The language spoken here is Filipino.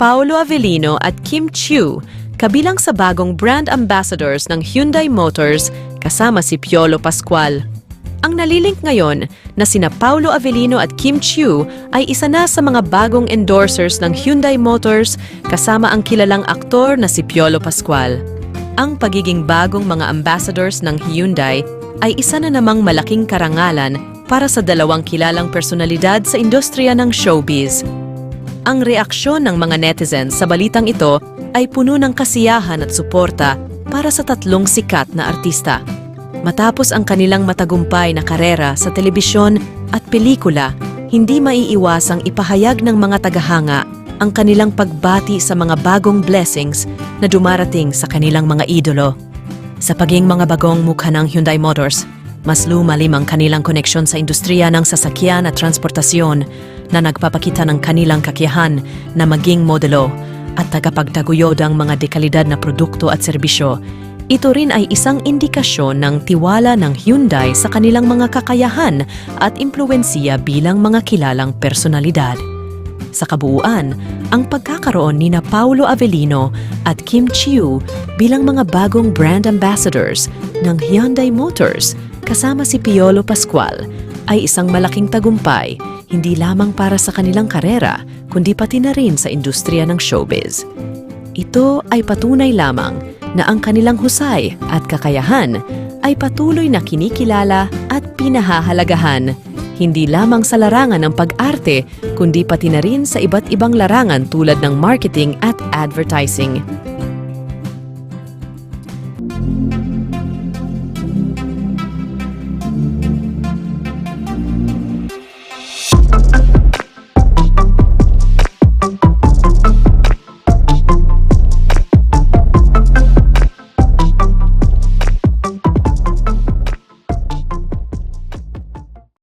Paolo Avellino at Kim Chiu, kabilang sa bagong brand ambassadors ng Hyundai Motors kasama si Piolo Pascual. Ang nalilink ngayon na sina Paolo Avellino at Kim Chiu ay isa na sa mga bagong endorsers ng Hyundai Motors kasama ang kilalang aktor na si Piolo Pascual. Ang pagiging bagong mga ambassadors ng Hyundai ay isa na namang malaking karangalan para sa dalawang kilalang personalidad sa industriya ng showbiz. Ang reaksyon ng mga netizens sa balitang ito ay puno ng kasiyahan at suporta para sa tatlong sikat na artista. Matapos ang kanilang matagumpay na karera sa telebisyon at pelikula, hindi maiiwasang ipahayag ng mga tagahanga ang kanilang pagbati sa mga bagong blessings na dumarating sa kanilang mga idolo. Sa paging mga bagong mukha ng Hyundai Motors, mas lumalim ang kanilang koneksyon sa industriya ng sasakyan at transportasyon na nagpapakita ng kanilang kakayahan na maging modelo at tagapagtaguyod ang mga dekalidad na produkto at serbisyo. Ito rin ay isang indikasyon ng tiwala ng Hyundai sa kanilang mga kakayahan at impluensiya bilang mga kilalang personalidad. Sa kabuuan, ang pagkakaroon ni na Paulo Avellino at Kim Chiu bilang mga bagong brand ambassadors ng Hyundai Motors kasama si Piolo Pascual ay isang malaking tagumpay hindi lamang para sa kanilang karera kundi pati na rin sa industriya ng showbiz. Ito ay patunay lamang na ang kanilang husay at kakayahan ay patuloy na kinikilala at pinahahalagahan hindi lamang sa larangan ng pag-arte, kundi pati na rin sa iba't ibang larangan tulad ng marketing at advertising.